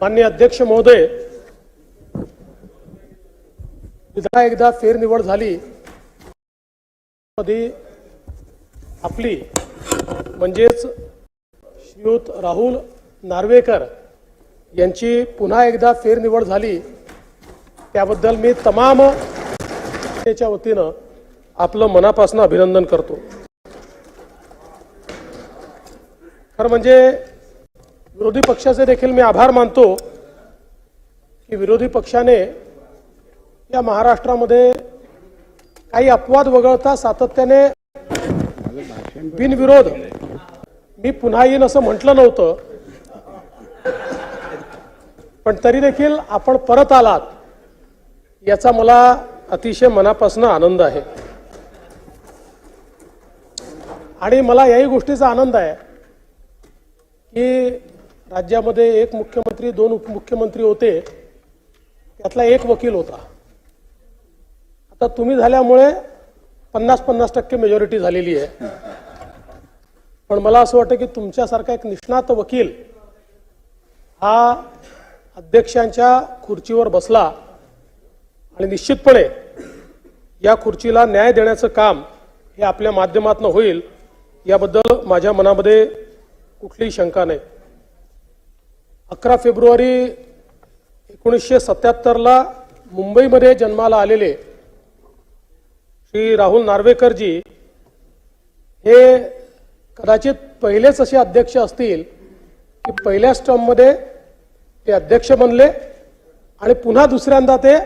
मान्य अध्यक्ष महोदय विधान एकदा फेरनिवड झाली. मध्ये आपली म्हणजेच श्रीयुत राहुल नार्वेकर यांची पुन्हा एकदा फेरनिवड झाली. त्याबद्दल मी तमाम त्याच्या वतीनं आपलं मनापासून अभिनंदन करतो. खरं म्हणजे विरोधी पक्षाचे देखील मी आभार मानतो की विरोधी पक्षाने या महाराष्ट्रामध्ये काही अपवाद वगळता सातत्याने बिनविरोध मी पुन्हा येईन असं म्हटलं नव्हतं. पण तरी देखील आपण परत आलात याचा मला अतिशय मनापासून आनंद आहे. आणि मला याही गोष्टीचा आनंद आहे की राज्यामध्ये एक मुख्यमंत्री दोन उपमुख्यमंत्री होते. त्यातला एक वकील होता. आता तुम्ही झाल्यामुळे पन्नास पन्नास टक्के मेजॉरिटी झालेली आहे. पण मला असं वाटतं की तुमच्यासारखा एक निष्णात वकील हा अध्यक्षांच्या खुर्चीवर बसला आणि निश्चितपणे या खुर्चीला न्याय देण्याचं काम हे आपल्या माध्यमातून होईल याबद्दल माझ्या मनामध्ये कुठलीही शंका नाही. अकरा फेब्रुवारी एकोणीसशे सत्याहत्तरला मुंबईमध्ये जन्माला आलेले श्री राहुल नार्वेकरजी हे कदाचित पहिलेच असे अध्यक्ष असतील की पहिल्या टर्ममध्ये ते अध्यक्ष बनले आणि पुन्हा दुसऱ्यांदा ते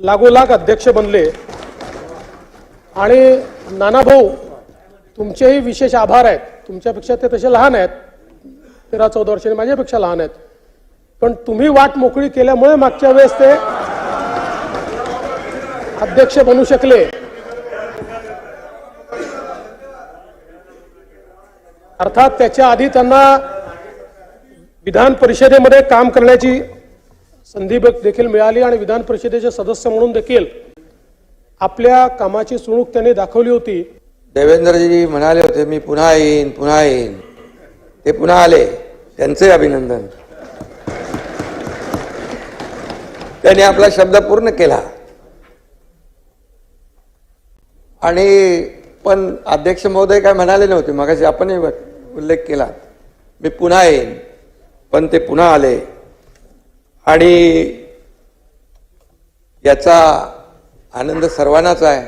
लागोलाग अध्यक्ष बनले. आणि नानाभाऊ तुमचेही विशेष आभार आहेत. तुमच्यापेक्षा ते तसे लहान आहेत. तेरा चौदा वर्षांनी माझ्यापेक्षा लहान आहेत. पण तुम्ही वाट मोकळी केल्यामुळे मागच्या वेळेस ते अध्यक्ष बनू शकले. अर्थात त्याच्या आधी त्यांना विधान परिषदेमध्ये काम करण्याची संधी देखील मिळाली आणि विधान परिषदेचे सदस्य म्हणून देखील आपल्या कामाची सुणूक त्यांनी दाखवली होती. देवेंद्रजी म्हणाले होते मी पुन्हा येईन पुन्हा येईन. ते पुन्हा आले. त्यांचे अभिनंदन. त्यांनी आपला शब्द पूर्ण केला. आणि पण अध्यक्ष महोदय काय म्हणाले नव्हते मगाशी आपणही उल्लेख केला. मी पुन्हा येईन पण ते पुन्हा आले. आणि याचा आनंद सर्वांनाच आहे.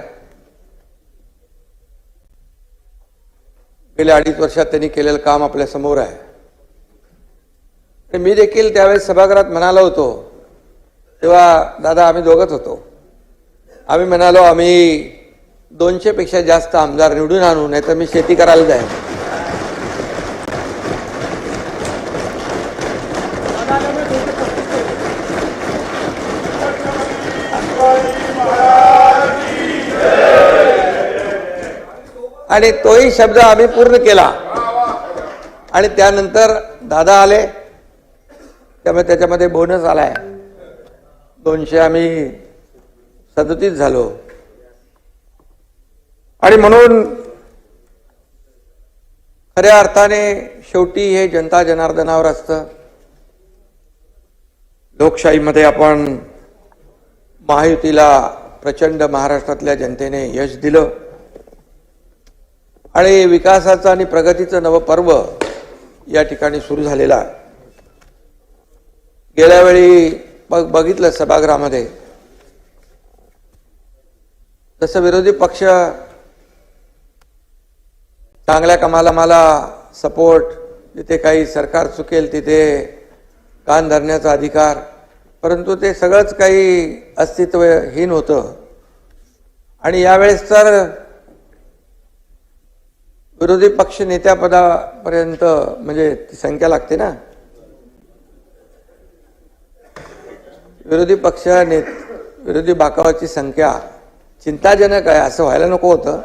गेल्या अडीच वर्षात त्यांनी केलेलं काम आपल्यासमोर आहे. मी देखील त्यावेळेस सभागृहात म्हणालो होतो. तेव्हा दादा आम्ही दोघंच होतो. आम्ही म्हणालो आम्ही दोनशेपेक्षा जास्त आमदार निवडून आणू नाही तर मी शेती करायला जाईन आणि तोही शब्द आम्ही पूर्ण केला. आणि त्यानंतर दादा आले. त्यामुळे त्याच्यामध्ये बोनस आलाय. दोनशे आम्ही सदतीस झालो. आणि म्हणून खऱ्या अर्थाने शेवटी हे जनता जनार्दनावर असतं. लोकशाहीमध्ये आपण महायुतीला प्रचंड महाराष्ट्रातल्या जनतेने यश दिलं. आणि विकासाचं आणि प्रगतीचं नवं पर्व या ठिकाणी सुरू झालेलं आहे. गेल्या वेळी बघ बघितलं सभागृहामध्ये. जसं विरोधी पक्ष चांगल्या कामाला मला सपोर्ट जिथे काही सरकार चुकेल तिथे कान धरण्याचा अधिकार परंतु ते सगळंच काही अस्तित्वहीन होतं. आणि यावेळेस तर विरोधी पक्ष नेत्यापदापर्यंत म्हणजे ती संख्या लागते ना. विरोधी पक्ष नेत विरोधी बाकावाची संख्या चिंताजनक आहे असं व्हायला नको होतं.